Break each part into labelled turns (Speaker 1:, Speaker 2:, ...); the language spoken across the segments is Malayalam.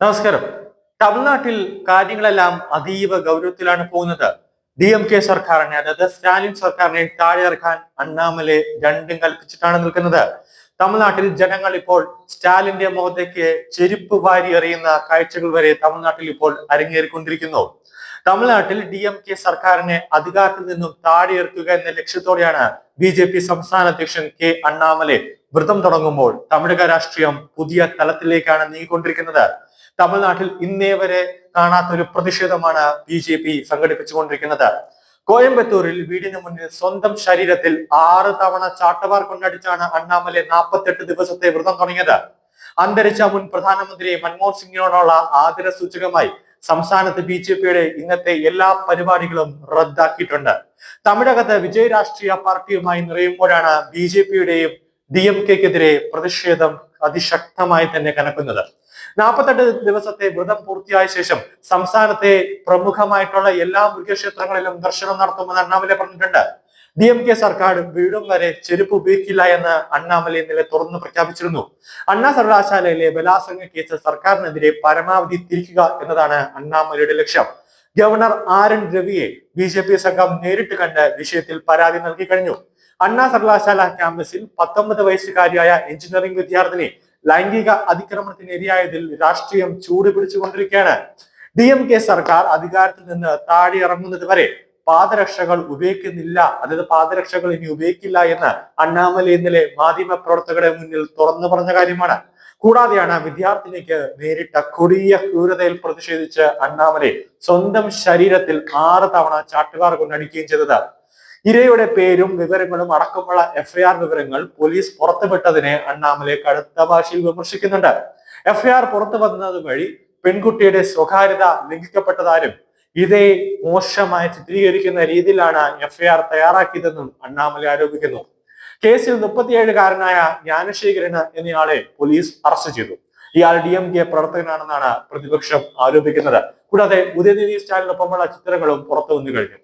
Speaker 1: നമസ്കാരം. തമിഴ്നാട്ടിൽ കാര്യങ്ങളെല്ലാം അതീവ ഗൗരവത്തിലാണ് പോകുന്നത്. ഡി എം കെ സർക്കാരിനെ അതായത് സ്റ്റാലിൻ സർക്കാരിനെ താഴെ ഇറക്കാൻ അണ്ണാമലെ രണ്ടും കൽപ്പിച്ചിട്ടാണ് നിൽക്കുന്നത്. തമിഴ്നാട്ടിൽ ജനങ്ങൾ ഇപ്പോൾ സ്റ്റാലിന്റെ മുഖത്തേക്ക് ചെരുപ്പ് വാരി എറിയുന്ന കാഴ്ചകൾ വരെ തമിഴ്നാട്ടിൽ ഇപ്പോൾ അരങ്ങേറിക്കൊണ്ടിരിക്കുന്നു. തമിഴ്നാട്ടിൽ ഡി എം കെ സർക്കാരിനെ അധികാരത്തിൽ നിന്നും താഴെ ഇറക്കുക എന്ന ലക്ഷ്യത്തോടെയാണ് ബി ജെ പി സംസ്ഥാന അധ്യക്ഷൻ കെ അണ്ണാമലെ വ്രതം തുടങ്ങുമ്പോൾ തമിഴക രാഷ്ട്രീയം പുതിയ തലത്തിലേക്കാണ് നീങ്ങിക്കൊണ്ടിരിക്കുന്നത്. തമിഴ്നാട്ടിൽ ഇന്നേ വരെ കാണാത്ത ഒരു പ്രതിഷേധമാണ് ബി ജെ പി സംഘടിപ്പിച്ചുകൊണ്ടിരിക്കുന്നത്. കോയമ്പത്തൂരിൽ വീടിന് മുന്നിൽ സ്വന്തം ശരീരത്തിൽ ആറ് തവണ ചാട്ടവാർ കൊണ്ടടിച്ചാണ് അണ്ണാമലെ നാൽപ്പത്തെട്ട് ദിവസത്തെ വ്രതം തുടങ്ങിയത്. അന്തരിച്ച മുൻ പ്രധാനമന്ത്രി മൻമോഹൻ സിംഗിനോടുള്ള ആദര സൂചകമായി സംസ്ഥാനത്ത് ബി ജെ പിയുടെ ഇന്നത്തെ എല്ലാ പരിപാടികളും റദ്ദാക്കിയിട്ടുണ്ട്. തമിഴകത്ത് വിജയ രാഷ്ട്രീയ പാർട്ടിയുമായി നിറയുമ്പോഴാണ് ബി ജെ പിയുടെയും ഡി എം കെക്കെതിരെ പ്രതിഷേധം അതിശക്തമായി തന്നെ കനക്കുന്നത്. നാൽപ്പത്തെട്ട് ദിവസത്തെ വ്രതം പൂർത്തിയായ ശേഷം സംസ്ഥാനത്തെ പ്രമുഖമായിട്ടുള്ള എല്ലാ മൃഗക്ഷേത്രങ്ങളിലും ദർശനം നടത്തുമെന്ന് അണ്ണാമലെ പറഞ്ഞിട്ടുണ്ട്. ഡി എം കെ സർക്കാർ വീടും വരെ ചെരുപ്പ് ഉപയോഗിക്കില്ല എന്ന് അണ്ണാമലെ ഇന്നലെ തുറന്നു പ്രഖ്യാപിച്ചിരുന്നു. അണ്ണാ സർവകലാശാലയിലെ ബലാസംഗ കേസ് സർക്കാരിനെതിരെ പരമാവധി തിരിക്കുക എന്നതാണ് അണ്ണാമലയുടെ ലക്ഷ്യം. ഗവർണർ ആർ എൻ രവിയെ ബി ജെ പി സംഘം നേരിട്ട് കണ്ട് വിഷയത്തിൽ പരാതി നൽകി കഴിഞ്ഞു. അണ്ണാ സർവകലാശാല ക്യാമ്പസിൽ പത്തൊമ്പത് വയസ്സുകാരിയായ എഞ്ചിനീയറിംഗ് വിദ്യാർത്ഥിനി ലൈംഗിക അതിക്രമണത്തിന് ഇരയായതിൽ രാഷ്ട്രീയം ചൂടുപിടിച്ചുകൊണ്ടിരിക്കുകയാണ് ഡി എം കെ സർക്കാർ അധികാരത്തിൽ നിന്ന് താഴെ ഇറങ്ങുന്നത് വരെ പാദരക്ഷകൾ ഉപയോഗിക്കുന്നില്ല. അതായത് പാദരക്ഷകൾ ഇനി ഉപയോഗിക്കില്ല എന്ന് അണ്ണാമല ഇന്നലെ മാധ്യമ പ്രവർത്തകരുടെ മുന്നിൽ തുറന്നു പറഞ്ഞ കാര്യമാണ്. കൂടാതെയാണ് വിദ്യാർത്ഥിനിക്ക് നേരിട്ട കൊടിയ ക്രൂരതയിൽ പ്രതിഷേധിച്ച് അണ്ണാമലെ സ്വന്തം ശരീരത്തിൽ ആറ് തവണ ചാട്ടുകാർ കൊണ്ടടിക്കുകയും ചെയ്തത്. ഇരയുടെ പേരും വിവരങ്ങളും അടക്കമുള്ള എഫ്ഐആർ വിവരങ്ങൾ പോലീസ് പുറത്തുവിട്ടതിനെ അണ്ണാമലെ കടുത്ത ഭാഷയിൽ വിമർശിക്കുന്നുണ്ട്. എഫ്ഐആർ പുറത്തു വന്നത് വഴി പെൺകുട്ടിയുടെ സ്വകാര്യത ലംഘിക്കപ്പെട്ടതാരും ഇതേ മോശമായി ചിത്രീകരിക്കുന്ന രീതിയിലാണ് എഫ്ഐആർ തയ്യാറാക്കിയതെന്നും അണ്ണാമല ആരോപിക്കുന്നു. കേസിൽ മുപ്പത്തിയേഴുകാരനായ ജ്ഞാനശേഖരന് എന്നയാളെ പോലീസ് അറസ്റ്റ് ചെയ്തു. ഇയാൾ ഡി എം കെ പ്രവർത്തകനാണെന്നാണ് പ്രതിപക്ഷം ആരോപിക്കുന്നത്. കൂടാതെ ഉദയനിധി സ്റ്റാലിനൊപ്പമുള്ള ചിത്രങ്ങളും പുറത്തു വന്നു കഴിഞ്ഞു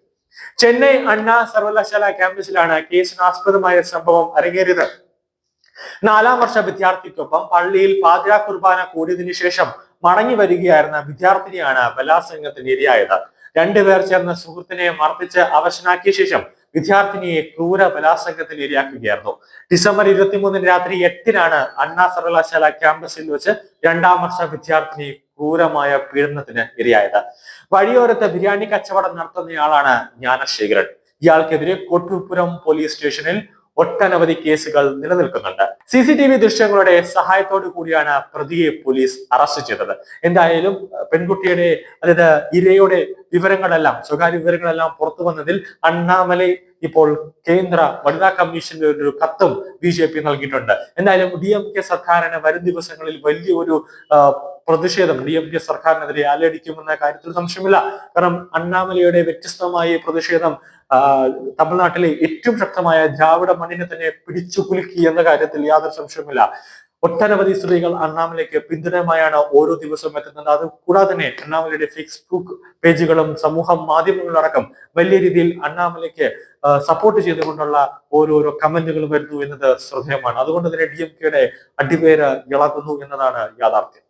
Speaker 1: ചെന്നൈ അണ്ണാ സർവകലാശാല ക്യാമ്പസിലാണ് കേസിനാസ്പദമായ സംഭവം അരങ്ങേറിയത്. നാലാം വർഷ വിദ്യാർത്ഥിക്കൊപ്പം പള്ളിയിൽ പാതിരാ കുർബാന കൂടിയതിനു ശേഷം മടങ്ങി വരികയായിരുന്ന വിദ്യാർത്ഥിനിയാണ് ബലാത്സംഗത്തിന് ഇരയായത്. രണ്ടുപേർ ചേർന്ന സുഹൃത്തിനെ മർദ്ദിച്ച് അവശനാക്കിയ ശേഷം വിദ്യാർത്ഥിനിയെ ക്രൂര ബലാത്സംഗത്തിന് ഇരയാക്കുകയായിരുന്നു. ഡിസംബർ ഇരുപത്തിമൂന്നിന് രാത്രി എട്ടിനാണ് അണ്ണാ സർവകലാശാല ക്യാമ്പസിൽ വെച്ച് രണ്ടാം വർഷ വിദ്യാർത്ഥിനി ക്രൂരമായ പീഡനത്തിന് ഇരയായത്. വഴിയോരത്ത് ബിരിയാണി കച്ചവടം നടത്തുന്നയാളാണ് ജ്ഞാനശേഖരൻ. ഇയാൾക്കെതിരെ കൊട്ടുപുരം പോലീസ് സ്റ്റേഷനിൽ ഒട്ടനവധി കേസുകൾ നിലനിൽക്കുന്നുണ്ട്. സി സി ടി വി ദൃശ്യങ്ങളുടെ സഹായത്തോടു കൂടിയാണ് പ്രതിയെ പോലീസ് അറസ്റ്റ് ചെയ്തത്. എന്തായാലും പെൺകുട്ടിയുടെ അതായത് ഇരയുടെ വിവരങ്ങളെല്ലാം സ്വകാര്യ വിവരങ്ങളെല്ലാം പുറത്തു വന്നതിൽ അണ്ണാമലൈ ഇപ്പോൾ കേന്ദ്ര വനിതാ കമ്മീഷന്റെ ഒരു കത്തും ബി ജെ പി നൽകിയിട്ടുണ്ട്. എന്തായാലും ഡി എം കെ സർക്കാരിന് വരും ദിവസങ്ങളിൽ വലിയൊരു പ്രതിഷേധം ഡി എം കെ സർക്കാരിനെതിരെ അലയടിക്കുമെന്ന കാര്യത്തിൽ സംശയമില്ല. കാരണം അണ്ണാമലയുടെ വ്യത്യസ്തമായ പ്രതിഷേധം തമിഴ്നാട്ടിലെ ഏറ്റവും ശക്തമായ ദ്രാവിഡ മണ്ണിനെ തന്നെ പിടിച്ചു കുലുക്കി എന്ന കാര്യത്തിൽ യാതൊരു സംശയമില്ല ഒട്ടനവധി സ്ത്രീകൾ അണ്ണാമലയ്ക്ക് പിന്തുണയുമായാണ് ഓരോ ദിവസവും എത്തുന്നത്. അത് കൂടാതെ തന്നെ അണ്ണാമലയുടെ ഫേസ്ബുക്ക് പേജുകളും സമൂഹ മാധ്യമങ്ങളടക്കം വലിയ രീതിയിൽ അണ്ണാമലയ്ക്ക് സപ്പോർട്ട് ചെയ്തുകൊണ്ടുള്ള ഓരോരോ കമന്റുകൾ വരുന്നു എന്നത് ശ്രദ്ധേയമാണ്. അതുകൊണ്ട് തന്നെ ഡി എം കെയുടെ അടിപേര് ഇളകുന്നു എന്നതാണ് യാഥാർത്ഥ്യം.